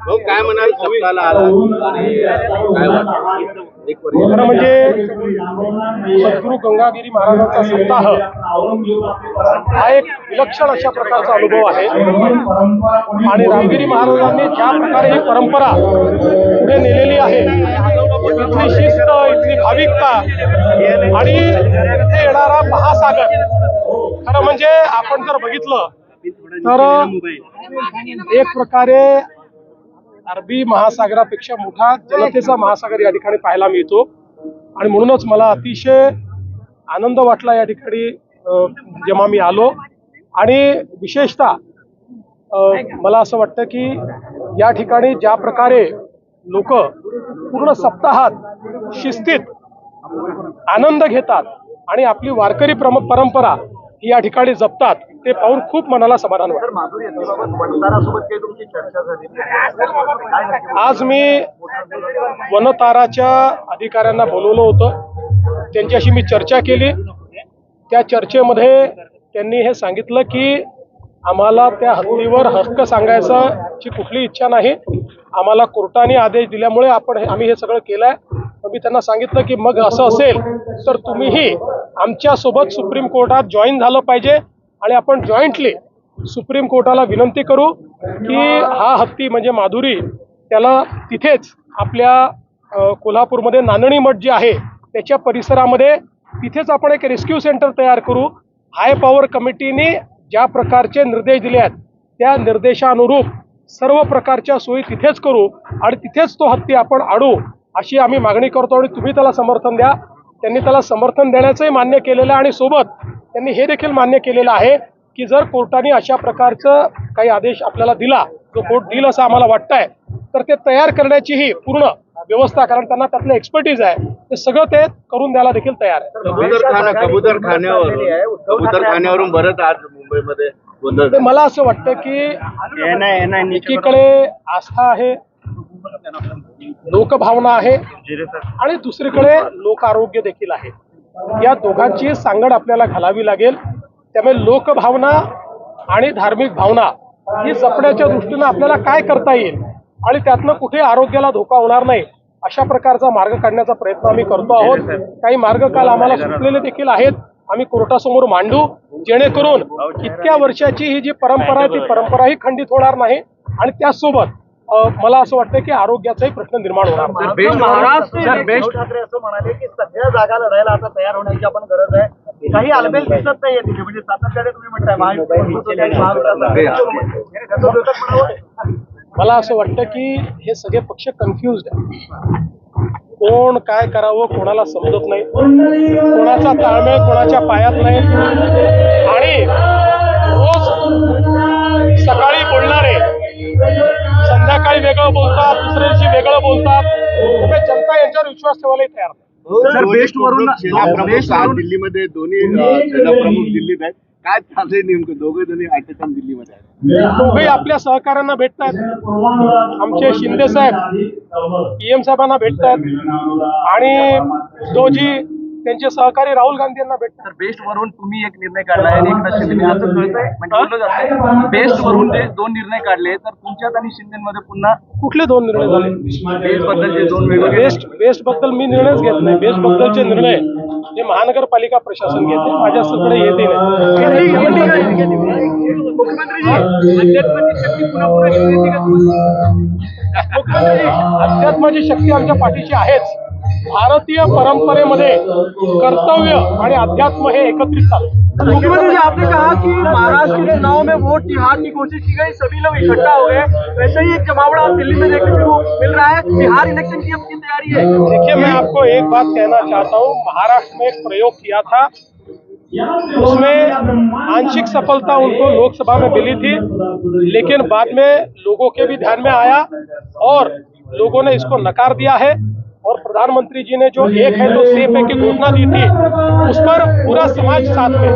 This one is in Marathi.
भाऊ काय म्हणाल सत्ताला आला काय वाटतं खरं म्हणजे शत्रू गंगागिरी महाराजांचा सप्ताह हा एक विलक्षण अशा प्रकारचा अनुभव आहे आणि रामगिरी महाराजांनी ज्या प्रकारे ही परंपरा पुढे नेलेली आहे इथली शिस्त इथली भाविकता आणि इथे येणारा महासागर खरं म्हणजे आपण जर बघितलं तर एक प्रकारे अरबी महासागरापेक्षा मोठा जनतेचा महासागर या ठिकाणी पाहायला मिळतो. आणि म्हणूनच मला अतिशय आनंद वाटला या ठिकाणी जेव्हा मी आलो. आणि विशेषतः मला असं वाटतं की या ठिकाणी ज्या प्रकारे लोक पूर्ण सप्ताहात शिस्तीत आनंद घेतात आणि आपली वारकरी प्रम परंपरा या ठिकाणी जपतात ते पाहून खूप मनाला समाधान वाटतं. आज मी वनताराच्या अधिकाऱ्यांना बोलवलं होतं. त्यांच्याशी मी चर्चा केली. त्या चर्चेमध्ये त्यांनी हे सांगितलं की आम्हाला त्या हत्तीवर हक्क सांगायची कुठली इच्छा नाही. आम्हाला कोर्टाने आदेश दिल्यामुळे आपण आम्ही हे सगळं केलं आहे मग मी त्यांना सांगितलं की मग असं असेल तर तुम्हीही आमच्यासोबत सुप्रीम कोर्टात जॉईन झालं पाहिजे आणि आपण जॉईंटली सुप्रीम कोर्टाला विनंती करू की हा हत्ती म्हणजे माधुरी त्याला तिथेच आपल्या कोल्हापूरमध्ये नानणी मठ जे आहे त्याच्या परिसरामध्ये तिथेच आपण एक रेस्क्यू सेंटर तयार करू. हाय पॉवर कमिटीने ज्या प्रकारचे निर्देश दिले आहेत त्या निर्देशानुरूप सर्व प्रकारच्या सोयी तिथेच करू आणि तिथेच तो हत्ती आपण आडू अशी आम्ही मागणी करतो आणि तुम्ही त्याला समर्थन द्या. त्यांनी त्याला समर्थन देण्याचंही मान्य केलेलं आहे आणि सोबत त्यांनी हे देखील मान्य केलेलं आहे की जर कोर्टाने अशा प्रकारचं काही आदेश आपल्याला दिला जो कोर्ट देईल असं आम्हाला वाटतंय तर ते तयार करण्याचीही पूर्ण व्यवस्था कारण त्यांना त्यातलं एक्सपर्टीज आहे ते सगळं ते करून द्यायला देखील तयार आहे कबूतर खाण्यावरून बरंच आज मुंबईमध्ये. मला असं वाटतं की एकीकडे आस्था आहे लोकभावना आहे. आणि दुसरीकडे लोक आरोग्य देखील आहे. या दोघांची सांगड आपल्याला घालावी लागेल. त्यामुळे लोकभावना आणि धार्मिक भावना ही जपण्याच्या दृष्टीनं आपल्याला काय करता येईल आणि त्यातनं कुठे आरोग्याला धोका होणार नाही अशा प्रकारचा मार्ग काढण्याचा प्रयत्न आम्ही करतो आहोत. काही मार्ग काल आम्हाला सुचलेले देखील आहेत. आम्ही कोर्टासमोर मांडू जेणेकरून इतक्या वर्षाची ही जी परंपरा आहे ती परंपरा ही खंडित होणार नाही. आणि त्याचसोबत अ, मला असं वाटतं की आरोग्याचाही प्रश्न निर्माण होणार. नाही. Best Maharashtra best. ठाकरे असं म्हणाले की सगळ्या जागा लढायला आता तयार होण्याची आपण गरज आहे. काही आलबेल दिसत नाहीये तिथे. म्हणजे सातत्याने तुम्ही म्हणताय. मला असं वाटतं की हे सगळे पक्ष कन्फ्युज आहे कोण काय करावं कोणाला समजत नाही. कोणाचा ताळमेळ कोणाच्या पायात नाही. आणि जनता यांच्यावर विश्वास ठेवायलाही तयार नाही. हो, सर, दोन- बेस्ट वरून- दिल्लीमध्ये दोन्ही दिल्लीत आहेत. काय चाललंय नेमकं? दोघे जणी टाइम दिल्लीमध्ये आहेत. आपल्या सहकाऱ्यांना भेटतात. आमचे शिंदे साहेब पीएम साहेबांना भेटतात. आणि दोजी त्यांचे सहकारी राहुल गांधी यांना भेटतात. तर बेस्ट वरून तुम्ही एक निर्णय काढलाय आणि एकनाथ शिंदे असं कळतंय? म्हणजे बोललं जातंय. बेस्ट वरून जे दोन निर्णय काढले तर तुमच्यात आणि शिंदेमध्ये पुन्हा कुठले दोन निर्णय झाले? बेस्ट बद्दलचे दोन वेगवेगळे बेस्ट बेस्टबद्दल मी निर्णयच घेत नाही. बेस्ट बद्दलचे निर्णय हे महानगरपालिका प्रशासन घेते. माझ्याकडे येते. नाही अध्यात्माची शक्ती आमच्या पाठीशी आहेच. भारतीय परंपरेमध्ये कर्तव्य आणि अध्यात्म हे एकत्रित मुख्यमंत्री जी आपने कहा कि महाराष्ट्र के चुनाव में वोट जिहाद की कोशिश की गई सभी लोग इकट्ठा हो गए। वैसे ही एक जमावड़ा आप दिल्ली में देखने को मिल रहा है। बिहार इलेक्शन की अपनी तैयारी है? देखिए मैं आपको एक बात कहना चाहता हूँ। महाराष्ट्र में एक प्रयोग किया था। उसमें आंशिक सफलता उनको लोकसभा में मिली थी लेकिन बाद में लोगों के भी ध्यान में आया और लोगों ने इसको नकार दिया है। प्रधानमंत्री जी ने जो एक है तो सेफ है की घोषणा दी थी। उस पर पूरा समाज साथ में